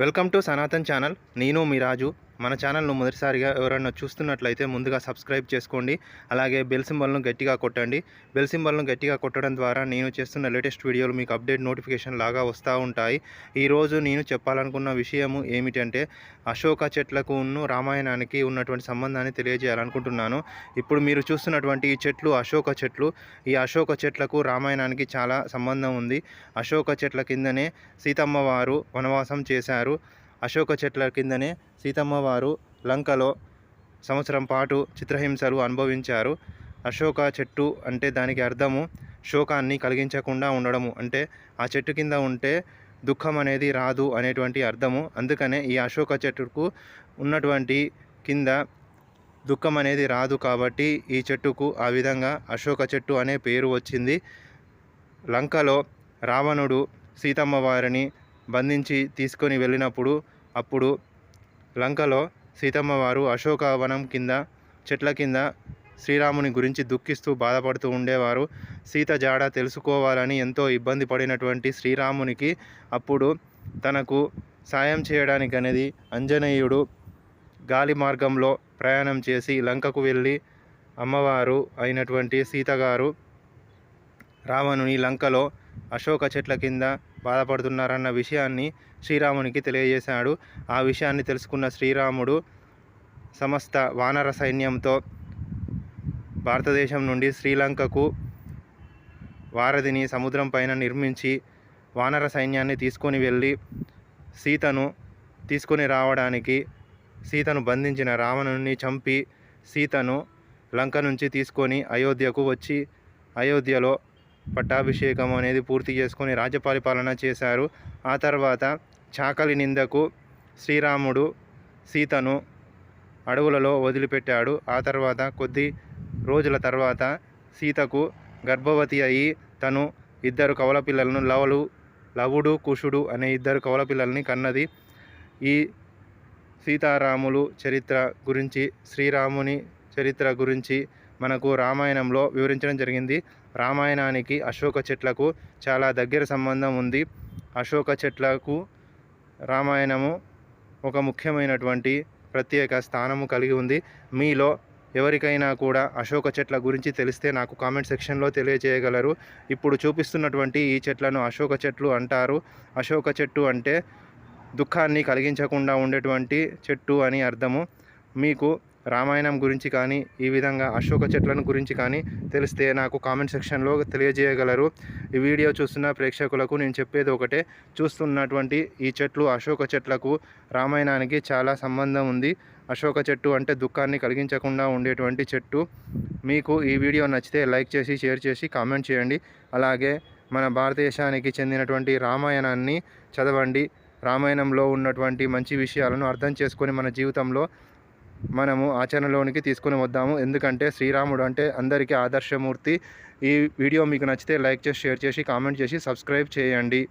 Welcome to Sanatan channel. నేను మీ రాజు. మన ఛానల్ను మొదటిసారిగా ఎవరైనా చూస్తున్నట్లయితే ముందుగా సబ్స్క్రైబ్ చేసుకోండి. అలాగే బెల్ సింబల్ను గట్టిగా కొట్టండి. బెల్ సింబల్ను గట్టిగా కొట్టడం ద్వారా నేను చేస్తున్న లేటెస్ట్ వీడియోలు మీకు అప్డేట్ నోటిఫికేషన్ లాగా వస్తూ ఉంటాయి. ఈరోజు నేను చెప్పాలనుకున్న విషయము ఏమిటంటే అశోక చెట్లకు ఉన్న రామాయణానికి ఉన్నటువంటి సంబంధాన్ని తెలియజేయాలనుకుంటున్నాను. ఇప్పుడు మీరు చూస్తున్నటువంటి ఈ చెట్లు అశోక చెట్లు. ఈ అశోక చెట్లకు రామాయణానికి చాలా సంబంధం ఉంది. అశోక చెట్ల కిందనే సీతమ్మవారు వనవాసం చేశారు. అశోక చెట్ల కిందనే సీతమ్మవారు లంకలో సంవత్సరం పాటు చిత్రహింసలు అనుభవించారు. అశోక చెట్టు అంటే దానికి అర్థము శోకాన్ని కలిగించకుండా ఉండడము. అంటే ఆ చెట్టు కింద ఉంటే దుఃఖం అనేది రాదు అనేటువంటి అర్థము. అందుకనే ఈ అశోక చెట్టుకు ఉన్నటువంటి కింద దుఃఖం అనేది రాదు కాబట్టి ఈ చెట్టుకు ఆ విధంగా అశోక చెట్టు అనే పేరు వచ్చింది. లంకలో రావణుడు సీతమ్మ వారిని బంధించి తీసుకొని వెళ్ళినప్పుడు అప్పుడు లంకలో సీతమ్మ వారు అశోకవనం కింద చెట్ల కింద శ్రీరాముని గురించి దుఃఖిస్తూ బాధపడుతూ ఉండేవారు. సీత జాడ తెలుసుకోవాలని ఎంతో ఇబ్బంది పడినటువంటి శ్రీరామునికి అప్పుడు తనకు సాయం చేయడానికి అనేది అంజనేయుడు గాలి మార్గంలో ప్రయాణం చేసి లంకకు వెళ్ళి అమ్మవారు అయినటువంటి సీత గారు రావణుని లంకలో అశోక చెట్ల కింద బాధపడుతున్నారన్న విషయాన్ని శ్రీరామునికి తెలియజేశాడు. ఆ విషయాన్ని తెలుసుకున్న శ్రీరాముడు సమస్త వానర సైన్యంతో భారతదేశం నుండి శ్రీలంకకు వారధిని సముద్రం పైన నిర్మించి వానర సైన్యాన్ని తీసుకొని వెళ్ళి సీతను తీసుకొని రావడానికి సీతను బంధించిన రావణుని చంపి సీతను లంక నుంచి తీసుకొని అయోధ్యకు వచ్చి అయోధ్యలో పట్టాభిషేకం అనేది పూర్తి చేసుకొని రాజ్యపరిపాలన చేశారు. ఆ తర్వాత చాకలి నిందకు శ్రీరాముడు సీతను అడవులలో వదిలిపెట్టాడు. ఆ తర్వాత కొద్ది రోజుల తర్వాత సీతకు గర్భవతి అయి తను ఇద్దరు కవల పిల్లలను లవలు లవుడు కుషుడు అనే ఇద్దరు కవల పిల్లల్ని కన్నది. ఈ సీతారాములు చరిత్ర గురించి శ్రీరాముని చరిత్ర గురించి మనకు రామాయణంలో వివరించడం జరిగింది. రామాయణానికి అశోక చెట్లకు చాలా దగ్గర సంబంధం ఉంది. అశోక చెట్లకు రామాయణము ఒక ముఖ్యమైనటువంటి ప్రత్యేక స్థానము కలిగి ఉంది. మీలో ఎవరికైనా కూడా అశోక చెట్ల గురించి తెలిస్తే నాకు కామెంట్ సెక్షన్లో తెలియజేయగలరు ఇప్పుడు చూపిస్తున్నటువంటి ఈ చెట్లను అశోక చెట్లు అంటారు. అశోక చెట్టు అంటే దుఃఖాన్ని కలిగించకుండా ఉండేటువంటి చెట్టు అని అర్థము. మీకు రామాయణం గురించి కానీ ఈ విధంగా అశోక చెట్లను గురించి కానీ తెలిస్తే నాకు కామెంట్ సెక్షన్లో తెలియజేయగలరు. ఈ వీడియో చూస్తున్న ప్రేక్షకులకు నేను చెప్పేది ఒకటే. చూస్తున్నటువంటి ఈ చెట్లు అశోక చెట్లకు రామాయణానికి చాలా సంబంధం ఉంది. అశోక చెట్టు అంటే దుఃఖాన్ని కలిగించకుండా ఉండేటువంటి చెట్టు. మీకు ఈ వీడియో నచ్చితే లైక్ చేసి షేర్ చేసి కామెంట్ చేయండి. అలాగే మన భారతదేశానికి చెందినటువంటి రామాయణాన్ని చదవండి. రామాయణంలో ఉన్నటువంటి మంచి విషయాలను అర్థం చేసుకొని మన జీవితంలో మనము ఆచరణలోనికి తీసుకొని వద్దాము. ఎందుకంటే శ్రీరాముడు అంటే అందరికీ ఆదర్శమూర్తి. ఈ వీడియో మీకు నచ్చితే లైక్ చేసి షేర్ చేసి కామెంట్ చేసి సబ్స్క్రైబ్ చేయండి.